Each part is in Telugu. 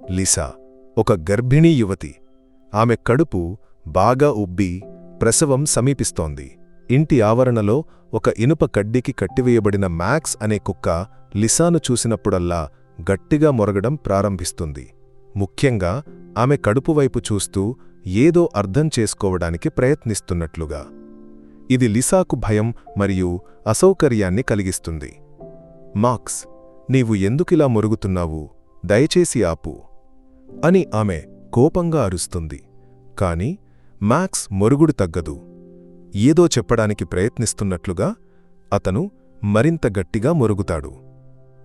లిసా ఒక గర్భిణీ యువతి. ఆమె కడుపు బాగా ఉబ్బి ప్రసవం సమీపిస్తోంది. ఇంటి ఆవరణలో ఒక ఇనుప కడ్డీకి కట్టివేయబడిన మ్యాక్స్ అనే కుక్క లిసాను చూసినప్పుడల్లా గట్టిగా మొరగడం ప్రారంభిస్తుంది. ముఖ్యంగా ఆమె కడుపు వైపు చూస్తూ ఏదో అర్థం చేసుకోవడానికి ప్రయత్నిస్తున్నట్లుగా. ఇది లిసాకు భయం మరియు అసౌకర్యాన్ని కలిగిస్తుంది. మాక్స్ నీవు ఎందుకిలా మొరుగుతున్నావు? దయచేసి ఆపు. అని ఆమె కోపంగా అరుస్తుంది. కాని మ్యాక్స్ మొరుగుడు తగ్గదు. ఏదో చెప్పడానికి ప్రయత్నిస్తున్నట్లుగా అతను మరింత గట్టిగా మొరుగుతాడు.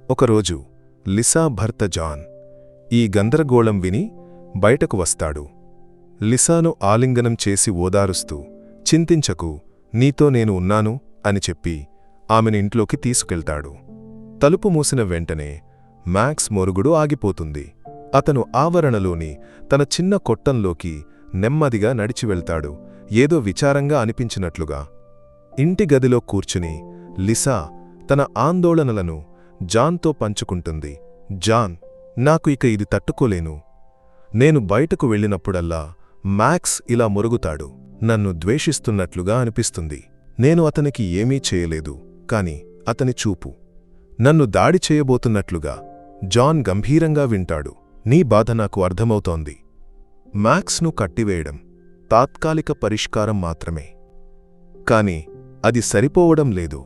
ఒకరోజు లిసా భర్త జాన్ ఈ గందరగోళం విని బయటకు వస్తాడు. లిసాను ఆలింగనం చేసి ఓదారుస్తూ చింతించకు నీతో నేను ఉన్నాను అని చెప్పి ఆమెను ఇంట్లోకి తీసుకెళ్తాడు. తలుపు మూసిన వెంటనే మ్యాక్స్ మొరుగుడు ఆగిపోతుంది. అతను ఆవరణలోని తన చిన్న కొట్టంలోకి నెమ్మదిగా నడిచి వెళ్తాడు. ఏదో విచారంగా అనిపించినట్లుగా ఇంటి గదిలో కూర్చుని లిసా తన ఆందోళనలను జాన్తో పంచుకుంటుంది. జాన్ నాకు ఇక ఇది తట్టుకోలేను. నేను బయటకు వెళ్ళినప్పుడల్లా మ్యాక్స్ ఇలా మురుగుతాడు. నన్ను ద్వేషిస్తున్నట్లుగా అనిపిస్తుంది. నేను అతనికి ఏమీ చేయలేదు కాని అతని చూపు. నన్ను దాడి చేయబోతున్నట్లుగా జాన్ గంభీరంగా వింటాడు. నీ బాధ నాకు అర్థమవుతోంది. మ్యాక్స్ను కట్టివేయడం తాత్కాలిక పరిష్కారం మాత్రమే. కాని అది సరిపోవడం లేదు.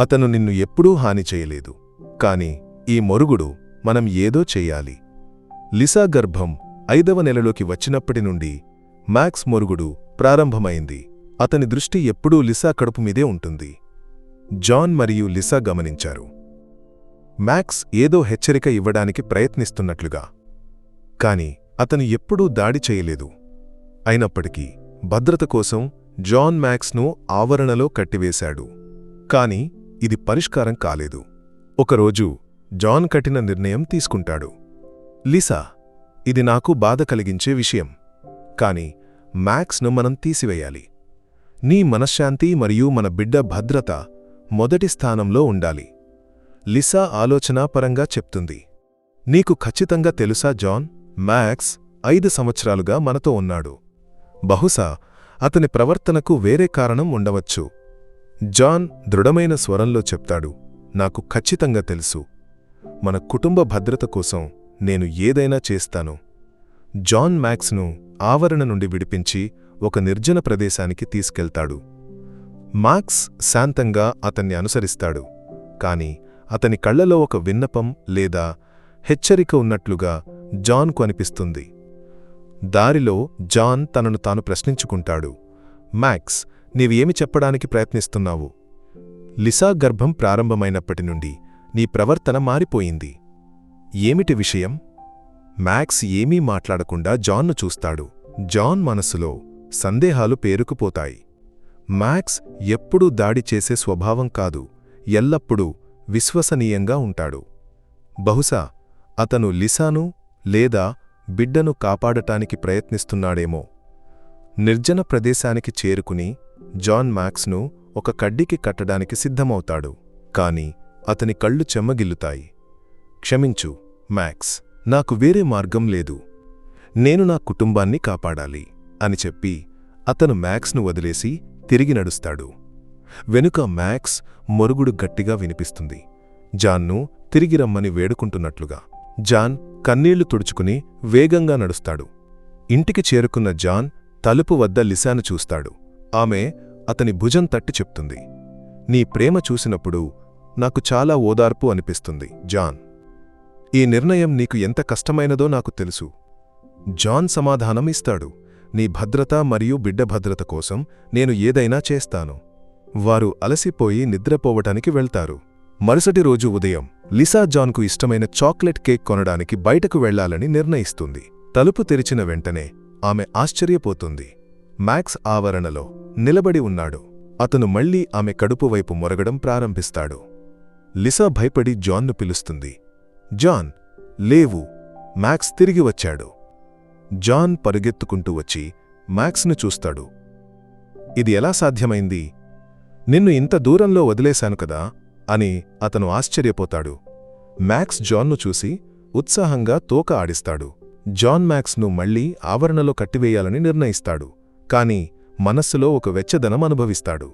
అతను నిన్ను ఎప్పుడూ హాని చేయలేదు. కాని ఈ మొరుగుడు మనం ఏదో చెయ్యాలి లిసా గర్భం ఐదవ నెలలోకి వచ్చినప్పటి నుండి మ్యాక్స్ మొరుగుడు ప్రారంభమైంది. అతని దృష్టి ఎప్పుడూ లిసా కడుపు మీదే ఉంటుంది. జాన్ మరియు లిసా గమనించారు. మ్యాక్స్ ఏదో హెచ్చరిక ఇవ్వడానికి ప్రయత్నిస్తున్నట్లుగా. కాని అతను ఎప్పుడూ దాడి చేయలేదు. అయినప్పటికీ భద్రత కోసం జాన్ మ్యాక్స్ను ఆవరణలో కట్టివేశాడు. కాని ఇది పరిష్కారం కాలేదు. ఒకరోజు జాన్ కఠిన నిర్ణయం తీసుకుంటాడు. లిసా ఇది నాకు బాధ కలిగించే విషయం. కాని మ్యాక్స్ను మనం తీసివేయాలి. నీ మనశ్శాంతి మరియు మన బిడ్డ భద్రత మొదటి స్థానంలో ఉండాలి. లిసా ఆలోచనాపరంగా చెప్తుంది. నీకు ఖచ్చితంగా తెలుసా జాన్? మ్యాక్స్ ఐదు సంవత్సరాలుగా మనతో ఉన్నాడు. బహుశా అతని ప్రవర్తనకు వేరే కారణం ఉండవచ్చు. జాన్ దృఢమైన స్వరంలో చెప్తాడు నాకు ఖచ్చితంగా తెలుసు. మన కుటుంబ భద్రత కోసం నేను ఏదైనా చేస్తాను. జాన్ మ్యాక్స్ను ఆవరణ నుండి విడిపించి ఒక నిర్జన ప్రదేశానికి తీసుకెళ్తాడు. మాక్స్ శాంతంగా అతన్ని అనుసరిస్తాడు కాని అతని కళ్ళలో ఒక విన్నపం లేదా హెచ్చరిక ఉన్నట్లుగా జాన్కు అనిపిస్తుంది. దారిలో జాన్ తనను తాను ప్రశ్నించుకుంటాడు. మ్యాక్స్ నీవేమి చెప్పడానికి ప్రయత్నిస్తున్నావు? లిసా గర్భం ప్రారంభమైనప్పటి నుండి నీ ప్రవర్తన మారిపోయింది. ఏమిటి విషయం? మ్యాక్స్ ఏమీ మాట్లాడకుండా జాన్ను చూస్తాడు. జాన్ మనసులో సందేహాలు పేరుకుపోతాయి. మ్యాక్స్ ఎప్పుడూ దాడి చేసే స్వభావం కాదు. ఎల్లప్పుడూ విశ్వసనీయంగా ఉంటాడు. బహుశా అతను లిసాను లేదా బిడ్డను కాపాడటానికి ప్రయత్నిస్తున్నాడేమో. నిర్జన ప్రదేశానికి చేరుకుని జాన్ మ్యాక్స్ను ఒక కడ్డికి కట్టడానికి సిద్ధమవుతాడు. కాని అతని కళ్ళు చెమ్మగిల్లుతాయి. క్షమించు మ్యాక్స్ నాకు వేరే మార్గం లేదు. నేను నా కుటుంబాన్ని కాపాడాలి అని చెప్పి అతను మ్యాక్స్ను వదిలేసి తిరిగి నడుస్తాడు. వెనుక మ్యాక్స్ మొరుగుడు గట్టిగా వినిపిస్తుంది. జాన్ను తిరిగి రమ్మని వేడుకుంటున్నట్లుగా. జాన్ కన్నీళ్ళు తుడుచుకుని వేగంగా నడుస్తాడు. ఇంటికి చేరుకున్న జాన్ తలుపు వద్ద లిసాను చూస్తాడు. ఆమె అతని భుజం తట్టి చెప్తుంది. నీ ప్రేమ చూసినప్పుడు నాకు చాలా ఓదార్పు అనిపిస్తుంది జాన్. ఈ నిర్ణయం నీకు ఎంత కష్టమైనదో నాకు తెలుసు. జాన్ సమాధానం ఇస్తాడు. నీ భద్రత మరియు బిడ్డ భద్రత కోసం నేను ఏదైనా చేస్తాను. వారు అలసిపోయి నిద్రపోవటానికి వెళ్తారు. మరుసటి రోజు ఉదయం లిసా జాన్కు ఇష్టమైన చాక్లెట్ కేక్ కొనడానికి బయటకు వెళ్ళాలని నిర్ణయిస్తుంది. తలుపు తెరిచిన వెంటనే ఆమె ఆశ్చర్యపోతుంది. మ్యాక్స్ ఆవరణలో నిలబడి ఉన్నాడు. అతను మళ్ళీ ఆమె కడుపు వైపు మొరగడం ప్రారంభిస్తాడు. లిసా భయపడి జాన్ను పిలుస్తుంది. జాన్ లేవు. మ్యాక్స్ తిరిగి వచ్చాడు. జాన్ పరుగెత్తుకుంటూ వచ్చి మ్యాక్స్ను చూస్తాడు. ఇది ఎలా సాధ్యమైంది? నిన్ను ఇంత దూరంలో వదిలేశాను కదా అని అతను ఆశ్చర్యపోతాడు. మ్యాక్స్ జాన్ను చూసి ఉత్సాహంగా తోక ఆడిస్తాడు. జాన్ మ్యాక్స్ను మళ్ళీ ఆవరణలో కట్టివేయాలని నిర్ణయిస్తాడు. కాని మనస్సులో ఒక వెచ్చదనం అనుభవిస్తాడు.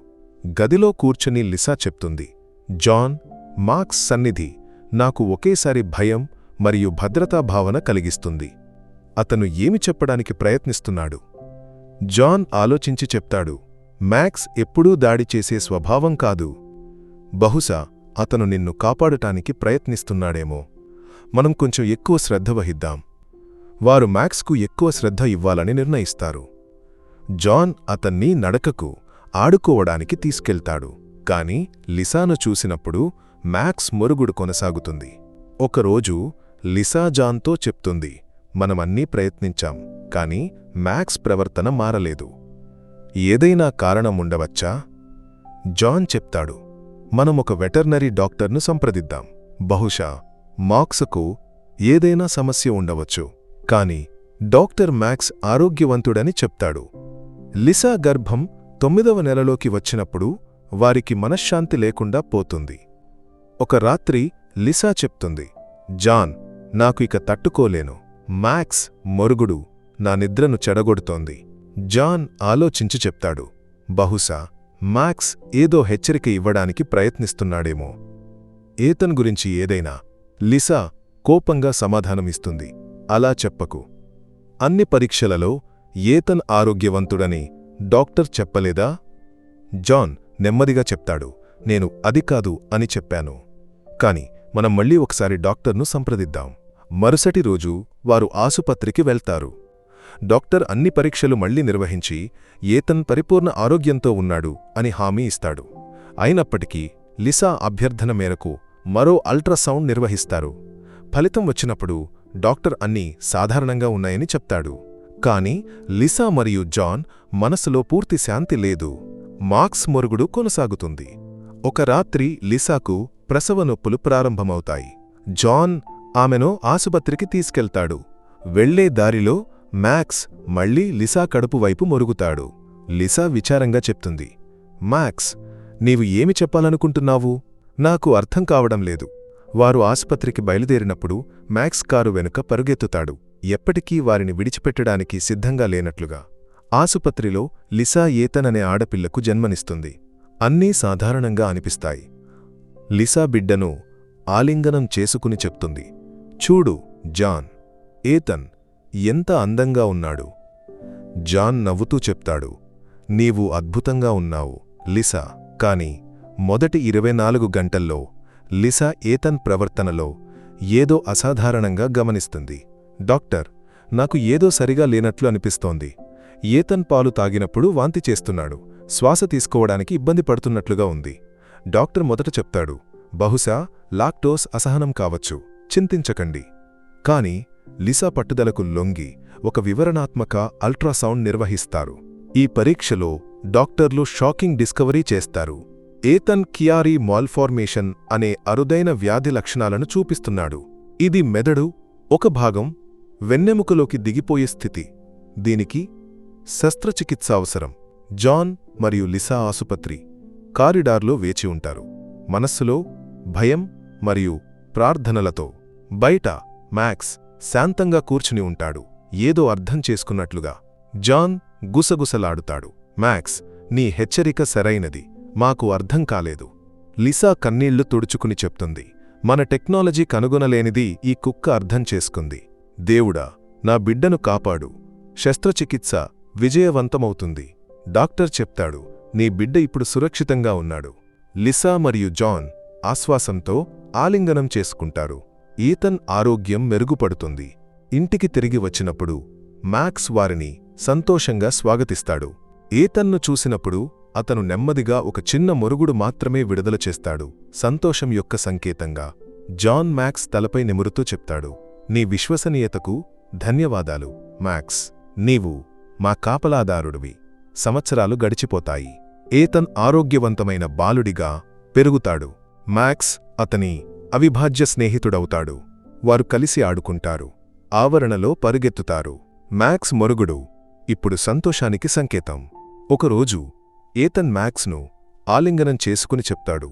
గదిలో కూర్చుని లిసా చెప్తుంది జాన్ మార్క్స్ సన్నిధి నాకు ఒకేసారి భయం మరియు భద్రతా భావన కలిగిస్తుంది. అతను ఏమి చెప్పడానికి ప్రయత్నిస్తున్నాడు? జాన్ ఆలోచించి చెప్తాడు మ్యాక్స్ ఎప్పుడూ దాడి చేసే స్వభావం కాదు. బహుశా అతను నిన్ను కాపాడటానికి ప్రయత్నిస్తున్నాడేమో. మనం కొంచెం ఎక్కువ శ్రద్ధ వహిద్దాం. వారు మ్యాక్స్కు ఎక్కువ శ్రద్ధ ఇవ్వాలని నిర్ణయిస్తారు. జాన్ అతన్ని నడకకు ఆడుకోవడానికి తీసుకెళ్తాడు. కాని లిసాను చూసినప్పుడు మ్యాక్స్ మొరుగుడు కొనసాగుతుంది. ఒకరోజు లిసా జాన్తో చెప్తుంది మనమన్నీ ప్రయత్నించాం కాని మ్యాక్స్ ప్రవర్తన మారలేదు. ఏదైనా కారణం ఉండవచ్చా జాన్ చెప్తాడు మనం ఒక వెటర్నరీ డాక్టర్ను సంప్రదిద్దాం. బహుశా మాక్స్కు ఏదైనా సమస్య ఉండవచ్చు. కాని డాక్టర్ మ్యాక్స్ ఆరోగ్యవంతుడని చెప్తాడు. లిసా గర్భం తొమ్మిదవ నెలలోకి వచ్చినప్పుడు వారికి మనశ్శాంతి లేకుండా పోతుంది. ఒక రాత్రి లిసా చెప్తుంది జాన్ నాకు ఇక తట్టుకోలేను. మ్యాక్స్ మొరుగుడు నా నిద్రను చెడగొడుతోంది. జాన్ ఆలోచించి చెప్తాడు. బహుశా మ్యాక్స్ ఏదో హెచ్చరిక ఇవ్వడానికి ప్రయత్నిస్తున్నాడేమో. ఏతన్ గురించి ఏదైనా లిసా కోపంగా సమాధానమిస్తుంది అలా చెప్పకు. అన్ని పరీక్షలలో ఏతన్ ఆరోగ్యవంతుడని డాక్టర్ చెప్పలేదా? జాన్ నెమ్మదిగా చెప్తాడు. నేను అది కాదు అని చెప్పాను. కాని మనం మళ్ళీ ఒకసారి డాక్టర్ను సంప్రదిద్దాం. మరుసటి రోజు వారు ఆసుపత్రికి వెళ్తారు. డాక్టర్ అన్ని పరీక్షలు మళ్ళీ నిర్వహించి ఏతన్ పరిపూర్ణ ఆరోగ్యంతో ఉన్నాడు అని హామీ ఇస్తాడు. అయినప్పటికీ లిసా అభ్యర్థన మేరకు మరో అల్ట్రాసౌండ్ నిర్వహిస్తారు. ఫలితం వచ్చినప్పుడు డాక్టర్ అన్నీ సాధారణంగా ఉన్నాయని చెప్తాడు. కాని లిసా మరియు జాన్ మనసులో పూర్తి శాంతి లేదు. మార్క్స్ మొరుగుడు కొనసాగుతుంది. ఒక రాత్రి లిసాకు ప్రసవ నొప్పులు ప్రారంభమవుతాయి. జాన్ ఆమెను ఆసుపత్రికి తీసుకెళ్తాడు. వెళ్ళే దారిలో మ్యాక్స్ మళ్ళీ లిసా కడుపు వైపు మొరుగుతాడు. లిసా విచారంగా చెప్తుంది. మ్యాక్స్ నీవు ఏమి చెప్పాలనుకుంటున్నావు? నాకు అర్థం కావడం లేదు. వారు ఆసుపత్రికి బయలుదేరినప్పుడు మ్యాక్స్ కారు వెనుక పరుగెత్తుతాడు. ఎప్పటికీ వారిని విడిచిపెట్టడానికి సిద్ధంగా లేనట్లుగా. ఆసుపత్రిలో లిసా ఏతననే ఆడపిల్లకు జన్మనిస్తుంది. అన్నీ సాధారణంగా అనిపిస్తాయి. లిసా బిడ్డను ఆలింగనం చేసుకుని చెప్తుంది. చూడు జాన్ ఏతన్ ఎంత అందంగా ఉన్నాడు. జాన్ నవ్వుతూ చెప్తాడు నీవు అద్భుతంగా ఉన్నావు లిసా. కాని మొదటి ఇరవై నాలుగు గంటల్లో లిసా ఏతన్ ప్రవర్తనలో ఏదో అసాధారణంగా గమనిస్తుంది. డాక్టర్ నాకు ఏదో సరిగా లేనట్లు అనిపిస్తోంది. ఏతన్ పాలు తాగినప్పుడు వాంతి చేస్తున్నాడు శ్వాస తీసుకోవడానికి ఇబ్బంది పడుతున్నట్లుగా ఉంది. డాక్టర్ మొదట చెప్తాడు బహుశా లాక్టోస్ అసహనం కావచ్చు చింతించకండి. కాని లిసా పట్టుదలకు లొంగి ఒక వివరణాత్మక అల్ట్రాసౌండ్ నిర్వహిస్తారు. ఈ పరీక్షలో డాక్టర్లు షాకింగ్ డిస్కవరీ చేస్తారు. ఏతన్ కియారీ మాల్ఫార్మేషన్ అనే అరుదైన వ్యాధి లక్షణాలను చూపిస్తున్నాడు. ఇది మెదడు ఒక భాగం వెన్నెముకలోకి దిగిపోయే స్థితి. దీనికి శస్త్రచికిత్స అవసరం. జాన్ మరియు లిసా ఆసుపత్రి కారిడార్లో వేచి ఉంటారు. మనస్సులో భయం మరియు ప్రార్థనలతో. బయట మ్యాక్స్ శాంతంగా కూర్చుని ఉంటాడు. ఏదో అర్థం చేసుకున్నట్లుగా. జాన్ గుసగుసలాడుతాడు. మ్యాక్స్ నీ హెచ్చరిక సరైనది. మాకు అర్థం కాలేదు. లిసా కన్నీళ్ళు తుడుచుకుని చెప్తుంది. మన టెక్నాలజీ కనుగొనలేనిది ఈ కుక్క అర్థం చేసుకుంది. దేవుడా నా బిడ్డను కాపాడు. శస్త్రచికిత్స విజయవంతమవుతుంది. డాక్టర్ చెప్తాడు నీ బిడ్డ ఇప్పుడు సురక్షితంగా ఉన్నాడు. లిసా మరియు జాన్ ఆశ్వాసంతో ఆలింగనం చేసుకుంటారు. ఈతన్ ఆరోగ్యం మెరుగుపడుతుంది. ఇంటికి తిరిగి వచ్చినప్పుడు మ్యాక్స్ వారిని సంతోషంగా స్వాగతిస్తాడు. ఏతన్ను చూసినప్పుడు అతను నెమ్మదిగా ఒక చిన్న మొరుగుడు మాత్రమే విడుదల చేస్తాడు. సంతోషం యొక్క సంకేతంగా జాన్ మ్యాక్స్ తలపై నిమురుతూ చెప్తాడు. నీ విశ్వసనీయతకు ధన్యవాదాలు మ్యాక్స్ నీవు మా కాపలాదారుడివి. సంవత్సరాలు గడిచిపోతాయి. ఏతన్ ఆరోగ్యవంతమైన బాలుడిగా పెరుగుతాడు. మ్యాక్స్ అతని అవిభాజ్య స్నేహితుడవుతాడు. వారు కలిసి ఆడుకుంటారు. ఆవరణలో పరుగెత్తుతారు. మ్యాక్స్ మొరుగుడు. ఇప్పుడు సంతోషానికి సంకేతం. ఒకరోజు ఏతన్ మ్యాక్స్ను ఆలింగనం చేసుకుని చెప్తాడు.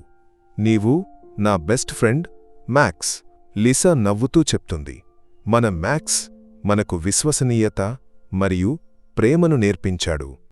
నీవు నా బెస్ట్ ఫ్రెండ్ మ్యాక్స్ లిసా నవ్వుతూ చెప్తుంది. మన మ్యాక్స్ మనకు విశ్వసనీయత మరియు ప్రేమను నేర్పించాడు.